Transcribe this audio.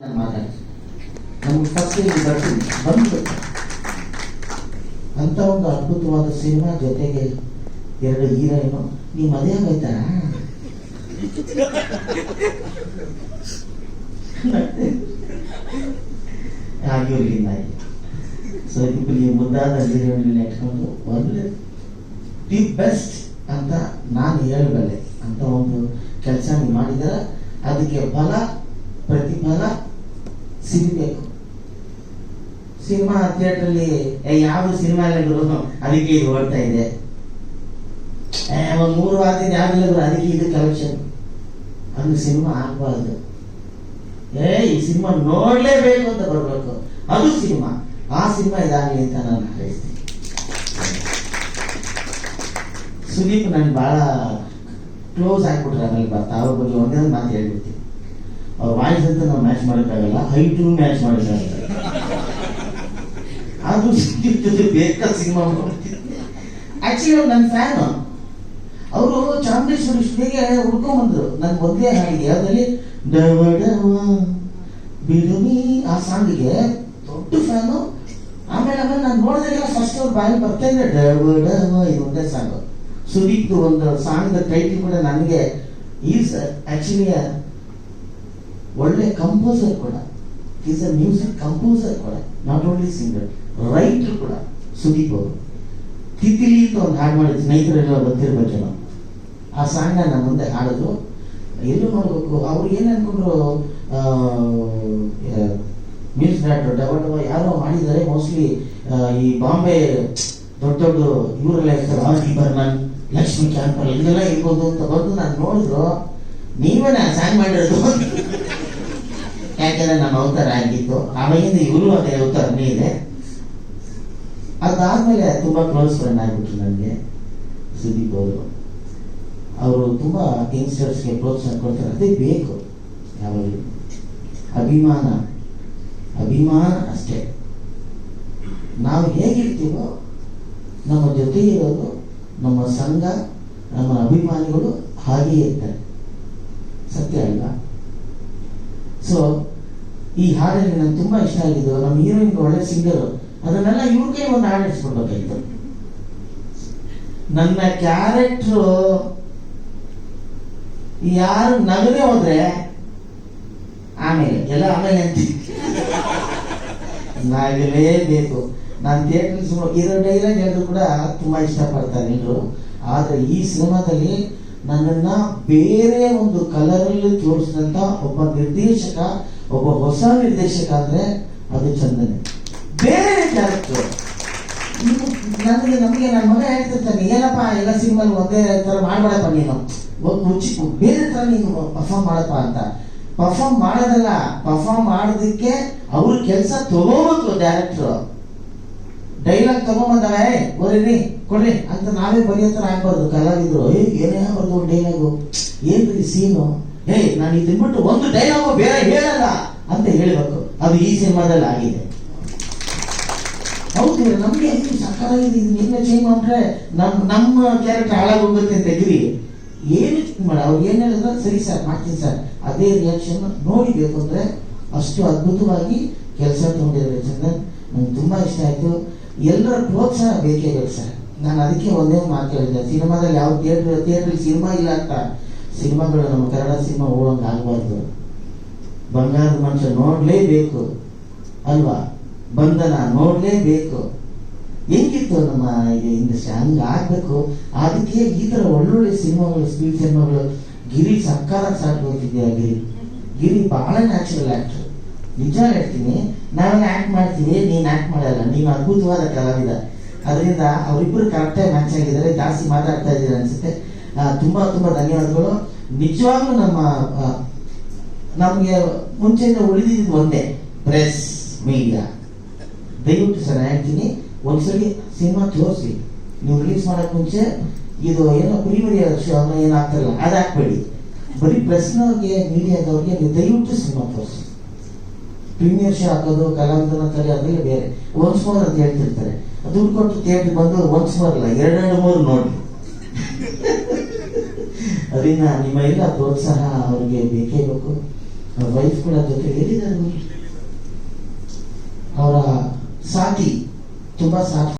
ಮಾತಾಡಿ ನಮ್ಗೆ ಇಲ್ಲಿ ಬರ್ತೀನಿ. ಬಂದ್ಬಿಟ್ಟು ಅಂತ ಒಂದು ಅದ್ಭುತವಾದ ಸಿನಿಮಾ ಜೊತೆಗೆ ಎರಡು ಹೀರೋಯಿನು. ನೀವು ಮದುವೆ ಆಗೋಯ್ತಾ ಆಗಿರ್ಲಿಲ್ಲ ಸೊ ಈ ಮುದ್ದಾದ ಹೀರೋಯಿನ್ ನೆಟ್ಕೊಂಡು ಒಳ್ಳೆ ದಿ ಬೆಸ್ಟ್ ಅಂತ ನಾನು ಹೇಳಬಲ್ಲೆ. ಅಂತ ಒಂದು ಕೆಲಸ ನೀವು ಮಾಡಿದರೆ ಅದಕ್ಕೆ ಫಲ, ಪ್ರತಿಫಲ ಸಿಗಬೇಕು ಸಿನಿಮಾ ಥಿಯೇಟ್ರಲ್ಲಿ ಯಾವ ಸಿನಿಮಾ ಇಲ್ಲ ಅದಕ್ಕೆ ಇದು ಓಡ್ತಾ ಇದೆ. ಮೂರು ವಾರದಿಂದ ಯಾವಿಲ್ಲ ಬರೋ ಅದಕ್ಕೆ ಇದು ಕಲೆಕ್ಷನ್ ಅದು ಸಿನಿಮಾ ಆಗ್ಬಾರ್ದು. ಏ, ಈ ಸಿನಿಮಾ ನೋಡ್ಲೇಬೇಕು ಅಂತ ಬರಬೇಕು. ಅದು ಸಿನಿಮಾ. ಆ ಸಿನಿಮಾ ಇದಾಗಲಿ ಅಂತ ನಾನು ಹಾರೈಸ್ತೀನಿ. ಸುದೀಪ್ ನನ್ ಬಹಳ ಕ್ಲೋಸ್ ಆಗ್ಬಿಟ್ರೆ ಆಮೇಲೆ ಬರ್ತಾ. ಅವ್ರ ಬಗ್ಗೆ ಒಂದೇ ಒಂದು ಮಾತು ಹೇಳ್ಬಿಡ್ತೀನಿ. ವಾಯ್ಸ್ ಅಂತ ನಾವು ಮ್ಯಾಚ್ ಮಾಡೋಕ್ಕಾಗಲ್ಲ ಹೈಟು ಮ್ಯಾಚ್ ಮಾಡೋಕ್ಕಾಗಲ್ಲ. ಅದು ಸಿಕ್ಕಿರ್ತದೆ ಬೇಕಾದ ಸಿನಿಮಾ ಆಕ್ಚುಲಿ ಅವ್ರು ನನ್ನ ಫ್ಯಾನು ಅವರು ಚಾಮುಂಡೇಶ್ವರಿ ಸ್ಟುಡಿಯೋಗೆ ಹುಡ್ಕೊಂಬಂದ್ರು ನನ್ ಒಂದೇ ಹಾಡಿಗೆ ಅದರಲ್ಲಿ ಡವ ಡವ ಬಿಡುಮಿ ಆ ಸಾಂಗಿಗೆ ದೊಡ್ಡ ಫ್ಯಾನು ಆಮೇಲೆ ಆಮೇಲೆ ನಾನು ನೋಡಿದಾಗೆಲ್ಲ ಫಸ್ಟ್ ಅವ್ರ ಬಾಯಲ್ಲಿ ಬರ್ತಾ ಇದ್ರೆ ಡವ ಡವ ಇದು ಒಂದೇ ಸಾಂಗ್. ಸುದೀಪ್ ಒಂದು ಸಾಂಗ್ ಟೈಟಲ್ ಕೂಡ ನನಗೆ ಈಸ್ ಆಕ್ಚುಲಿ ಒಳ್ಳೆ ಕಂಪೋಸರ್ ಕೂಡ ಈಸ್ ಅ ಮ್ಯೂಸಿಕ್ ಕಂಪೋಸರ್ ಕೂಡ ನಾಟ್ ಓನ್ಲಿ ಸಿಂಗರ್ ರೈಟರ್ ಕೂಡ, ಸುದೀಪ್ ಅವರು. ತಿತಿಲಿ ಅಂತ ಒಂದು ಹಾಡು ಮಾಡಿದ್ರು, ಸ್ನೇಹಿತರೆಲ್ಲ ಗೊತ್ತಿರ್ಬೇಕೇನೋ ಆ ಸಾಂಗ್ನ ನಮ್ಮ ಮುಂದೆ ಹಾಡಿದ್ರು ಎಲ್ಲೂ ಮಾಡಬೇಕು ಅವ್ರು ಏನು ಅನ್ಕೊಂಡ್ರು ನ್ಯೂಸ್ ಡಾಕ್ಟರ್ ಡಬ ಡಬ ಯಾರೋ ಮಾಡಿದ್ದಾರೆ ಮೋಸ್ಟ್ಲಿ ಈ ಬಾಂಬೆ ದೊಡ್ಡ ದೊಡ್ಡ ಇವರೆಲ್ಲ ಇರ್ತಾರೆ ಬರ್ಮನ್ ಲಕ್ಷ್ಮಿ ಕ್ಯಾಂಪರ್ ಇದೆಲ್ಲ ಇರ್ಬೋದು ಅಂತ ಬಂದು ನಾನು ನೋಡಿದ್ರು. ನೀವೇನ ಸಾಂಗ್ ಮಾಡಿರೋದು ಯಾಕೆಂದ್ರೆ ನಮ್ಮ ಅವತಾರ ಆಗಿತ್ತು ಆವಾಗಿಂದ ಇವರು ಅದೇ ಅವತಾರನೇ ಇದೆ. ಅದಾದ್ಮೇಲೆ ತುಂಬಾ ಕ್ಲೋಸ್ ಫ್ರೆಂಡ್ ಆಗ್ಬಿಟ್ರು ನನಗೆ, ಸುದೀಪ್ ಅವರು. ಅವರು ತುಂಬಾ ಯಂಗ್ಸ್ಟರ್ಸ್ಗೆ ಪ್ರೋತ್ಸಾಹ ಕೊಡ್ತಾರೆ. ಅದೇ ಬೇಕು ಯಾವಾಗಲೂ. ಅಭಿಮಾನ. ಅಭಿಮಾನ ಅಷ್ಟೇ. ನಾವು ಹೇಗಿರ್ತೀವೋ, ನಮ್ಮ ಜೊತೆ ಇರೋದು ನಮ್ಮ ಸಂಘ, ನಮ್ಮ ಅಭಿಮಾನಿಗಳು ಹಾಗೆಯೇ ಇರ್ತಾರೆ. ಸತ್ಯ ಅಲ್ವಾ? ಸೊ ಈ ಹಾಡಲ್ಲಿ ನಂಗೆ ತುಂಬಾ ಇಷ್ಟ ಆಗಿದ್ದು ನಮ್ಮ ಹೀರೋಯಿನ್ ಒಳ್ಳೆ ಸಿಂಗರ್ ಅದನ್ನೆಲ್ಲ ಇವ್ರಿಗೆ ಒಂದು ಹಾಡು ಇಡ್ಸ್ಕೊಳ್ಬೇಕಾಯ್ತು ನನ್ನ ಕ್ಯಾರೆಕ್ಟ್ರು ಯಾರು ನಗದೆ ಹೋದ್ರೆ ಆಮೇಲೆ, ಎಲ್ಲ ಆಮೇಲೆ ಅಂತ ನಗಲೇಬೇಕು. ನಾನು ಥಿಯೇಟರ್ ಇರೋ ಡೈಲಾಗ್ ಹೇಳಿದ್ರು ಕೂಡ ತುಂಬಾ ಇಷ್ಟಪಡ್ತಾರೆ ಎಲ್ಲರು ಆದ್ರೆ ಈ ಸಿನಿಮಾದಲ್ಲಿ ನನ್ನನ್ನ ಬೇರೆ ಒಂದು ಕಲರಲ್ಲಿ ತೋರಿಸಿದಂತ ಒಬ್ಬ ನಿರ್ದೇಶಕ, ಒಬ್ಬ ಹೊಸ ನಿರ್ದೇಶಕ ಅಂದ್ರೆ ಅದು ಚಂದನೆ. ಬೇರೆ ಕ್ಯಾರೆಕ್ಟರ್ ನನಗೆ, ನಮಗೆ ನನ್ನ ಮಗ ಹೇಳ್ತಿರ್ತಾನೆ, ಏನಪ್ಪ ಎಲ್ಲ ಸಿನಿಮಾ ಒಂದೇ ತರ ಮಾಡ್ಬೇಡಪ್ಪ ನೀನು. ಒಂದು ಮುಚ್ಚಿ ಬೇರೆ ತರ ನೀನು ಪರ್ಫಾರ್ಮ್ ಮಾಡಪ್ಪ ಅಂತ. ಪರ್ಫಾರ್ಮ್ ಮಾಡೋದಲ್ಲ ಪರ್ಫಾರ್ಮ್ ಮಾಡೋದಕ್ಕೆ ಅವ್ರ ಕೆಲಸ ತಗೋಬೇಕು ಡೈರೆಕ್ಟರ್ ಡೈಲಾಗ್ ತಗೊಂಬಂದಾರೆ ಬರೀರಿ ಕೊಡ್ರಿ ಅಂತ ನಾವೇ ಬರೆಯೋತರ ಆಗ್ಬಾರ್ದು ಕಲಾವಿದ್ರು ಏನೇ ಬರ್ದು ಡೈಲಾಗು? ಏನ್ರಿ ಸೀನು? ಏ, ನಾನು ಇದನ್ ಬಿಟ್ಟು ಒಂದು ಡೈಲಾಗು ಬೇರೆ ಹೇಳಲ್ಲ ಅಂತ ಹೇಳಬೇಕು. ಅದು ಈ ಸಿನಿಮಾದಲ್ಲಿ ಆಗಿದೆ. ಹೌದು, ನಮ್ಗೆ ಸಕ್ಕತ್ತಾಗಿದೆ ಇದು ನಿನ್ನ ಚೇಂಜ್ ಮಾಡ್ರೆ ನಮ್, ನಮ್ಮ ಕ್ಯಾರೆಕ್ಟರ್ ಹಾಳಾಗೋಗುತ್ತೆ ಅಂತ ಏನು ಮಾಡ ಅವ್ರು ಏನ್ ಹೇಳಿದ್ರೆ? ಸರಿ ಸರ್, ಮಾಡ್ತೀನಿ ಸರ್. ಅದೇ ರಿಯಾಕ್ಷನ್ ನೋಡಿಬೇಕು ಅಂದ್ರೆ ಅಷ್ಟು ಅದ್ಭುತವಾಗಿ ಕೆಲಸ ತಗೊಂಡಿದ್ದಾರೆ ಚಂದನ್. ನಂಗೆ ತುಂಬಾ ಇಷ್ಟ ಆಯ್ತು. ಎಲ್ಲರ ಪ್ರೋತ್ಸಾಹ ಬೇಕೇ ಬೇಕು ಸರ್. ನಾನು ಅದಕ್ಕೆ ಒಂದೇ ಮಾತು ಹೇಳಿದೆ ಸಿನಿಮಾದಲ್ಲಿ ಯಾವ ಥಿಯೇಟರ್ ಥಿಯೇಟರ್ ಸಿನಿಮಾ ಇಲ್ಲ ಅಂತ. ಸಿನಿಮಾಗಳು ನಮ್ಮ ಕನ್ನಡ ಸಿನಿಮಾ ಹೋಗಂಗೆ ಆಗಬಾರ್ದು. ಬಂಗಾರದ ಮನುಷ್ಯ ನೋಡಲೇಬೇಕು. ಅಲ್ವಾ? ಬಂಧನ ನೋಡಲೇಬೇಕು. ಹೆಂಗಿತ್ತು ನಮ್ಮ ಇಂಡಸ್ಟ್ರಿ ಹಂಗ ಆಗಬೇಕು. ಅದಕ್ಕೆ ಈ ತರ ಒಳ್ಳೊಳ್ಳೆ ಸಿನಿಮಾಗಳು ಸ್ಪೀಡ್ ಸಿನಿಮಾಗಳು. ಗಿರಿ ಸರ್ಕಾರ ಸಾಕು ಗಿರಿ. ಗಿರಿ ಬಹಳ ನ್ಯಾಚುರಲ್ ಆಕ್ಟರ್ ನಿಜ ಹೇಳ್ತೀನಿ ನಾನು ಆಕ್ಟ್ ಮಾಡ್ತೀನಿ, ನೀನು ಆಕ್ಟ್ ಮಾಡಲ್ಲ. ನೀನು ಅದ್ಭುತವಾದ ಕಲಾವಿದ. ಅದರಿಂದ ಅವರಿಬ್ಬರು ಕರೆಕ್ಟಾಗಿ ಮ್ಯಾಚ್ ಆಗಿದ್ದಾರೆ, ಜಾಸ್ತಿ ಮಾತಾಡ್ತಾ ಇದ್ದೀರ ಅನ್ಸುತ್ತೆ. ತುಂಬಾ ತುಂಬಾ ಧನ್ಯವಾದಗಳು. ನಿಜವಾಗ್ಲೂ ನಮ್ಮ ನಮಗೆ ಮುಂಚೆಯಿಂದ ಉಳಿದಿದ್ದು ಒಂದೇ ಪ್ರೆಸ್ ಮೀಡಿಯಾ ದಯವಿಟ್ಟು ಸರ್ ಹೇಳ್ತೀನಿ, ಒಂದ್ಸರಿ ಸಿನಿಮಾ ತೋರಿಸಿ. ನೀವು ರಿಲೀಸ್ ಮಾಡಕ್ ಮುಂಚೆ ಇದು ಏನೋ ಪ್ರೀಮಿಯರ್ ಶೋ ಅನ್ನೋ ಏನೋ ಆಗ್ತಾರಲ್ಲ ಅದು ಹಾಕ್ಬೇಡಿ ಬರೀ ಪ್ರೆಸ್ನವ್ರಿಗೆ ಮೀಡಿಯಾದವ್ರಿಗೆ ದಯವಿಟ್ಟು ಸಿನಿಮಾ ತೋರಿಸಿ. ಪ್ರೀಮಿಯರ್ ಶೋ ಹಾಕೋದು, ಕಲಾವಿದನ ಕಲೆ ಅದೆಲ್ಲ ಬೇರೆ. ಒನ್ಸ್ ಮೋರ್ ಅಂತ ಹೇಳ್ತಿರ್ತಾರೆ. ದುಡ್ಡು ಕೊಟ್ಟು ಥಿಯೇಟರ್ ಬಂದು ಒನ್ಸ್ ಮೋರ್ ಅಲ್ಲ, ಎರಡೆರಡು ಮೂರು ನೋಡಿ. ಅದರಿಂದ ನಿಮ್ಮ ಎಲ್ಲ ಪ್ರೋತ್ಸಾಹ ಅವ್ರಿಗೆ ಬೇಕೇ ಬೇಕು. ಅವ್ರ ವೈಫ್ ಕೂಡ ಜೊತೆ ಹೇಳಿದ್ದಾರೆ ಅವರ ಸಾಥಿ, ತುಂಬಾ ಸಾಥಿ